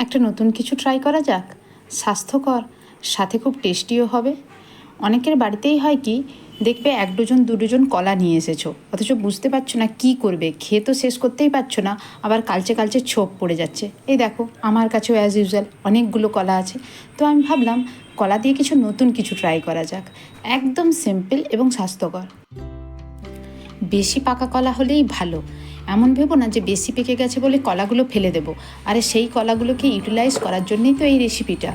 একটা নতুন কিছু ট্রাই করা যাক। স্বাস্থ্যকর, সাথে খুব টেস্টিও হবে। অনেকের বাড়িতেই হয় কি, দেখবে এক ডজন দু ডজন কলা নিয়ে এসেছ। অথচ বুঝতে পারছ না কি করবে। খেয়ে তো শেষ করতেই পারছ না, আবার কালচে কালচে ছোপ পড়ে যাচ্ছে। এই দেখো, আমার কাছেও অ্যাজ ইউজুয়াল অনেকগুলো কলা আছে। তো আমি ভাবলাম, কলা দিয়ে কিছু নতুন কিছু ট্রাই করা যাক। একদম সিম্পল এবং স্বাস্থ্যকর। বেশি পাকা কলা হলেই ভালো। এমন ভেবো না যে বেশি পেকে গেছে বলে কলাগুলো ফেলে দেবো। আরে সেই কলাগুলোকে ইউটিলাইজ করার জন্যই তো এই রেসিপিটা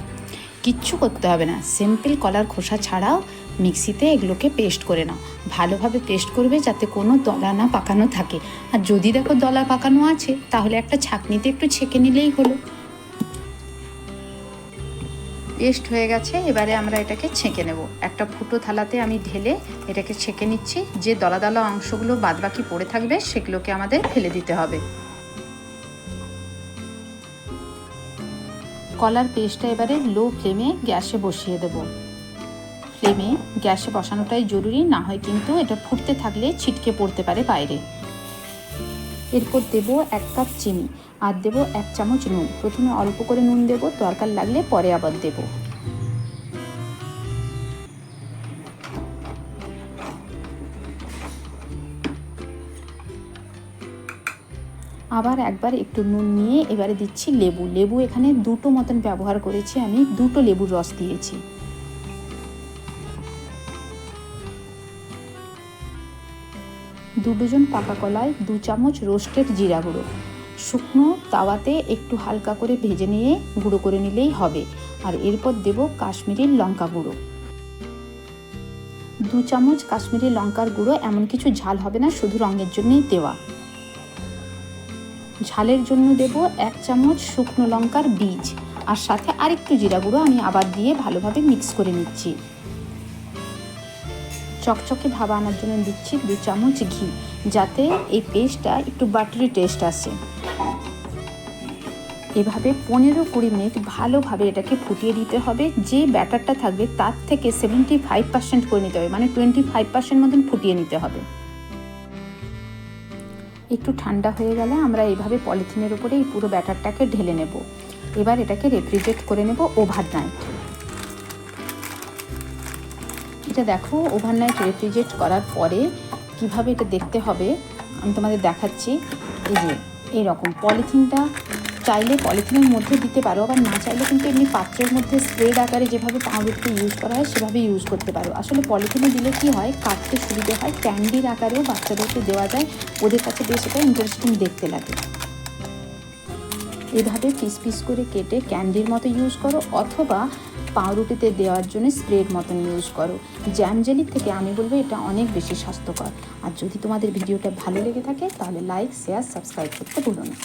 কিচ্ছু করতে হবে না। সিম্পল কলার খোসা ছাড়াও মিক্সিতে এগুলোকে পেস্ট করে নাও। ভালোভাবে পেস্ট করবে যাতে কোনো দলা না পাকানো থাকে। আর যদি দেখো দলা পাকানো আছে, তাহলে একটা ছাঁকনিতে একটু ছেঁকে নিলেই হলো। পেস্ট হয়ে গেছে, এবারে আমরা এটাকে ছেঁকে নেব। একটা ফুটো থালাতে আমি ঢেলে এটাকে ছেঁকে নিচ্ছি। যে দলা দলা অংশগুলো বাদবাকি পড়ে থাকবে, সেগুলোকে আমাদের ফেলে দিতে হবে। কলার পেস্টটা এবারে লো ফ্লেমে গ্যাসে বসিয়ে দেব। ফ্লেমে গ্যাসে বসানোটাই জরুরি, না হয় কিন্তু এটা ফুটতে থাকলে ছিটকে পড়তে পারে বাইরে। এরপর দেব এক কাপ চিনি। আর দেব এক চামচ নুন। প্রথমে অল্প করে নুন দেব, দরকার লাগলে পরে আবার দেব। আবার একবার একটু নুন নিয়ে এবারে দিচ্ছি লেবু। লেবু এখানে দুটো মতন ব্যবহার করেছি আমি, দুটো লেবুর রস দিয়েছি। দু ডজন পাকা কলায় দু চামচ রোস্টেড জিরা গুঁড়ো। শুকনো তাওয়াতে একটু হালকা করে ভেজে নিয়ে গুঁড়ো করে নিলেই হবে। আর এরপর দেব কাশ্মীরি লঙ্কা গুঁড়ো। দু চামচ কাশ্মীরি লঙ্কার গুঁড়ো, এমন কিছু ঝাল হবে না, শুধু রঙের জন্যই দেওয়া। ঝালের জন্য দেব এক চামচ শুকনো লঙ্কার বীজ, আর সাথে আরেকটু জিরা গুঁড়ো আমি আবার দিয়ে ভালোভাবে মিক্স করে নিচ্ছি। চকচকে ভাবা আনার জন্য দিচ্ছি দু চামচ ঘি, যাতে এই পেস্টটা একটু বাটারি টেস্ট আসে। এভাবে পনেরো কুড়ি মিনিট ভালোভাবে এটাকে ফুটিয়ে দিতে হবে। যে ব্যাটারটা থাকবে তার থেকে সেভেন্টি ফাইভ পার্সেন্ট করে নিতে হবে মানে টোয়েন্টি ফাইভ পার্সেন্ট মতন ফুটিয়ে নিতে হবে। একটু ঠান্ডা হয়ে গেলে আমরা এইভাবে পলিথিনের উপরে এই পুরো ব্যাটারটাকে ঢেলে নেব। এবার এটাকে রেফ্রিজারেট করে নেব ওভারনাইট এটা দেখো ওভারনাইট রেফ্রিজারেট করার পরে কীভাবে এটা দেখতে হবে? আমি তোমাদের দেখাচ্ছি। এই যে, এইরকম পলিথিনটা চাইলে পলিথিনের মধ্যে দিতে পারো, আবার না চাইলে কিন্তু এমনি পাত্রের মধ্যে স্প্রেড আকারে যেভাবে পাউরুটি ইউজ করা হয়, সেভাবে ইউজ করতে পারো। আসলে পলিথিনে দিলে কি হয়, কাটতে সুবিধে হয় ক্যান্ডির আকারেও বাচ্চাদেরকে দেওয়া যায়। ওদের কাছে বেশ এটা ইন্টারেস্টিং দেখতে লাগে। এভাবে পিস পিস করে কেটে ক্যান্ডির মতো ইউজ করো, অথবা পাউরুটিতে দেওয়ার জন্য স্প্রের মতন ইউজ করো। জ্যাম জেলির থেকে আমি বলব এটা অনেক বেশি স্বাস্থ্যকর। আর যদি তোমাদের ভিডিওটা ভালো লেগে থাকে, তাহলে লাইক শেয়ার সাবস্ক্রাইব করতে ভুলো না।